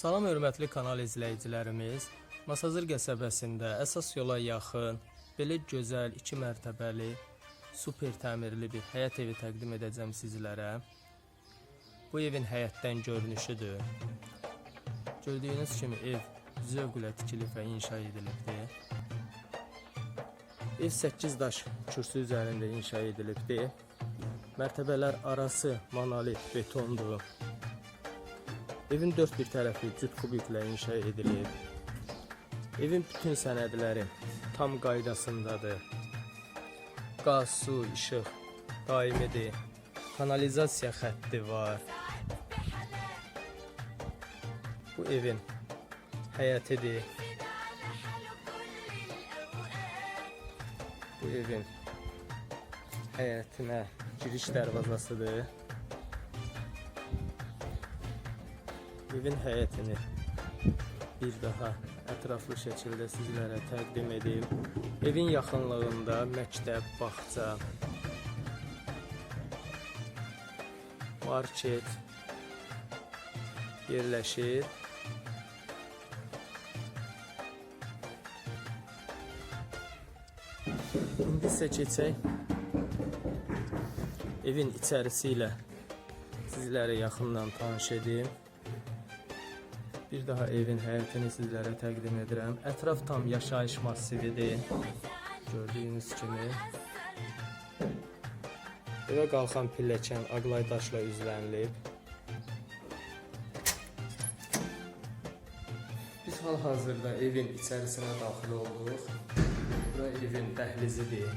Salam hörmətli kanal izləyicilərimiz. Masazır qəsəbəsində əsas yola yaxın, belə gözəl 2 mərtəbəli, super təmirli bir həyət evi təqdim edəcəm sizlərə. Bu evin həyətdən görünüşüdür. Gördüyünüz kimi ev zövqlə tikilib və inşa edilibdir. Ev 8 daş kürsü üzərində inşa edilibdir. Mərtəbələr arası monolit betondur. Evin dört bir tərəfi cüt kubiklə inşa edilib. Evin bütün sənədləri tam qaydasındadır. Qaz, su, işıq daimidir. Kanalizasiya xətti var. Bu evin həyətidir. Bu evin həyətinə giriş dərvazasıdır. Evin həyətini bir daha ətraflı şəkildə sizlərə təqdim edim. Evin yaxınlığında məktəb, bağça, market yerləşir. İndi isə keçək evin içərisi ilə sizlərə yaxından tanış edim. Bir daha evin həyətini sizlərə təqdim edirəm. Ətraf tam yaşayış massividir. Gördüyünüz kimi. Evə qalxan pilləkən aqlay daşla üzlənilib. Biz hal-hazırda evin içərisinə daxil olduq. Bura evin dəhlizidir.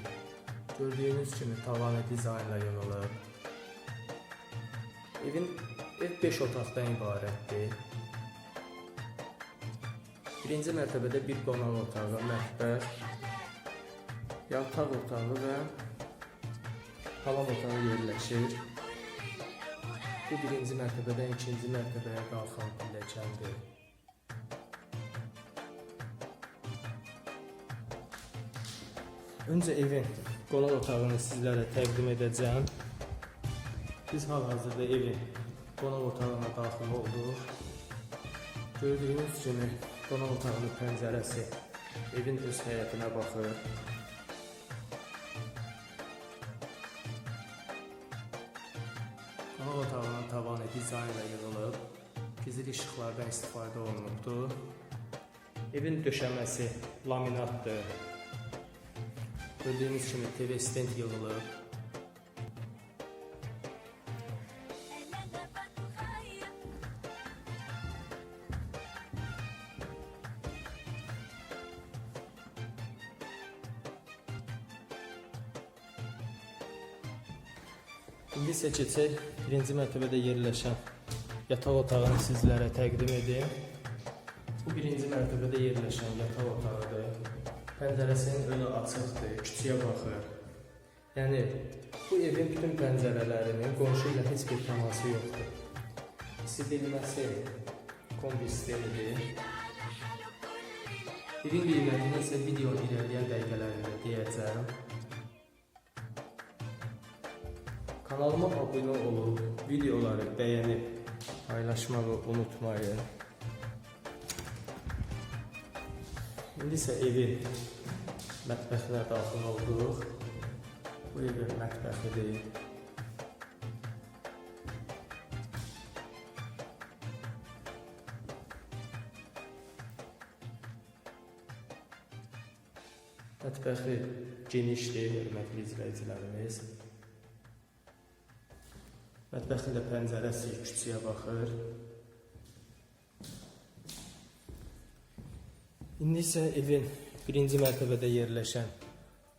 Gördüyünüz kimi tavanı dizaynla yonulub. Evin ev 5 otaqdan ibarətdir. Birinci mərtəbədə bir qonaq otağı, mətbəx, yataq otağı və hamam otağı yerləşir. Bu birinci mərtəbədən ikinci mərtəbəyə qalxan pilləkəndir. Öncə evin qonaq otağını sizlərə təqdim edəcəm. Biz hal-hazırda evin qonaq otağına daxil olduq. Gördüyünüz kimi qonaq otağının pəncərəsi evin öz həyətinə baxır. Qonaq otağının tavanı dizaynla yığılıb, gizli işıqlardan istifadə olunubdur. Evin döşəməsi laminatdır. Gördüyünüz kimi TV stand yığılıb. İndi keçək birinci mərtəbədə yerləşən yataq otağını sizlərə təqdim edim. Bu birinci mərtəbədə yerləşən yataq otağıdır. Pəncərəsinin önü açıqdır, küçüyə baxır. Yəni bu evin bütün pəncərələrinin qonşu ilə heç bir təması yoxdur. İsidilməsi kombi sistemidir. Evin qiymətini isə video irəliləyən dəqiqələrində deyəcəm. Kanalıma abunə olub, videoları bəyənib, paylaşmağı unutmayın. İndi isə evin mətbəxinə daxil olduq. Bu evin mətbəxidir. Mətbəxi genişdir, hörmətli izləyicilərimiz. Mətbəxin də pəncərəsi küçüyə baxır. İndi isə evin birinci mərtəbədə yerləşən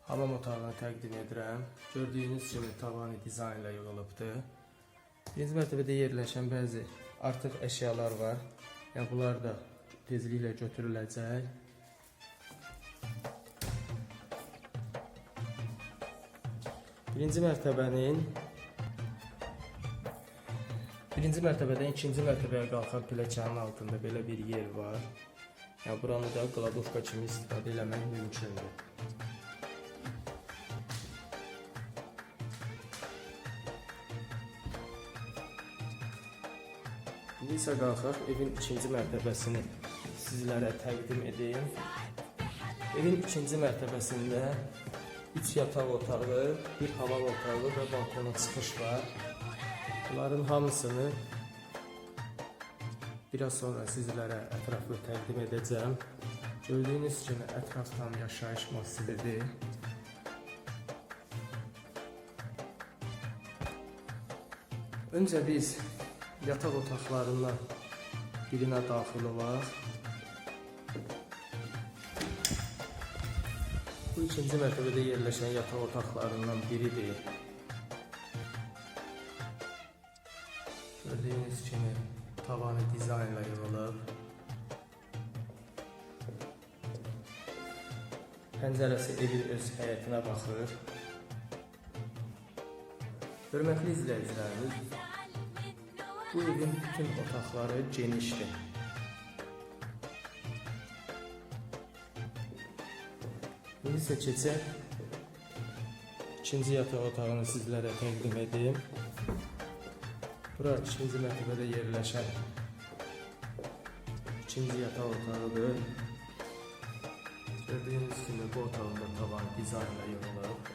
hamam otağını təqdim edirəm. Gördüyünüz kimi tavanı dizaynla yığılıbdır. Birinci mərtəbədə yerləşən bəzi artıq əşyalar var. Yəni bunlar da tezliklə götürüləcək. Birinci mərtəbənin Birinci mərtəbədən ikinci mərtəbəyə qalxan pilləkənin altında belə bir yer var. Yəni buranı da qladovka kimi istifadə eləmək mümkündür. İndi isə qalxaq evin ikinci mərtəbəsini sizlərə təqdim edeyim. Evin ikinci mərtəbəsində 3 yataq otağı, bir hamam otağı və balkona çıxış var. Bunların hamısını biraz sonra sizlərə ətraflı təqdim edəcəm. Gördüyünüz kimi ətraf tam yaşayış massividir. Öncə biz yataq otaqlarından birinə daxil olaq. Bu ikinci mərtəbədə yerləşən yataq otaqlarından biridir. Gördüyünüz kimi tavanı dizaynla yığılıb. Pəncərəsi evin öz həyətinə baxır. Hörmətli izləyicilərimiz, bu evin bütün otaqları genişdir. İndi isə keçək ikinci yataq otağını sizlərə təqdim edeyim. Bura ikinci mərtəbədə yerləşən ikinci yataq otağıdır. Gördüyünüz kimi bu otağın da tavan dizaynla yığılıb.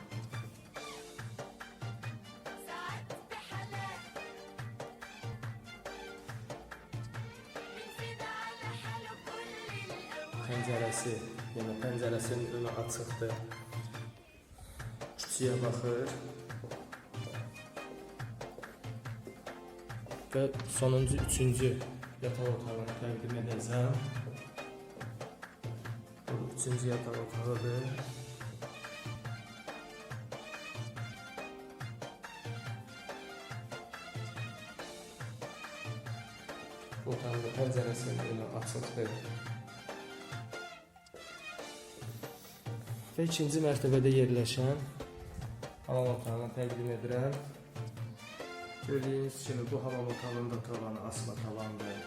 Pəncərəsi, yəni pəncərəsinin önü açıqdır. Küçüyə baxır. Və sonuncu, üçüncü yataq otağını təqdim edəcəm. Bu üçüncü yataq otağıdır. Bu otağın da pəncərəsinin önü açıqdır. Və ikinci mərtəbədə yerləşən hamam otağını təqdim edirəm. Gördüyünüz kimi bu hamam otağının da tavanı asma tavandır.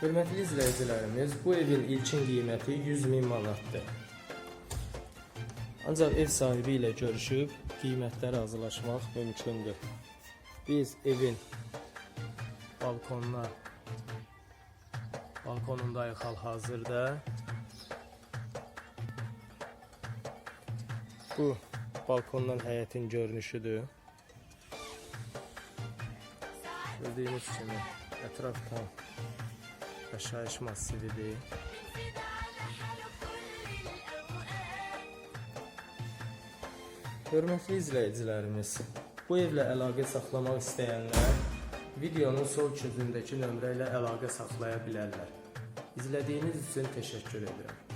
Hörmətli izləyicilərimiz, bu evin ilkin qiyməti 100 min manatdır. Ancaq ev sahibi ilə görüşüb qiymətləri razılaşmaq mümkündür. Biz evin balkonuna balkonundayıq hal-hazırda. Bu balkondan həyətin görünüşüdür. Gördüyünüz kimi ətraf tam yaşayış massividir. Hörmətli izləyicilərimiz, bu evlə əlaqə saxlamaq istəyənlər videonun sol közündəki nömrə ilə əlaqə saxlaya bilərlər. İzlədiyiniz üçün təşəkkür edirəm.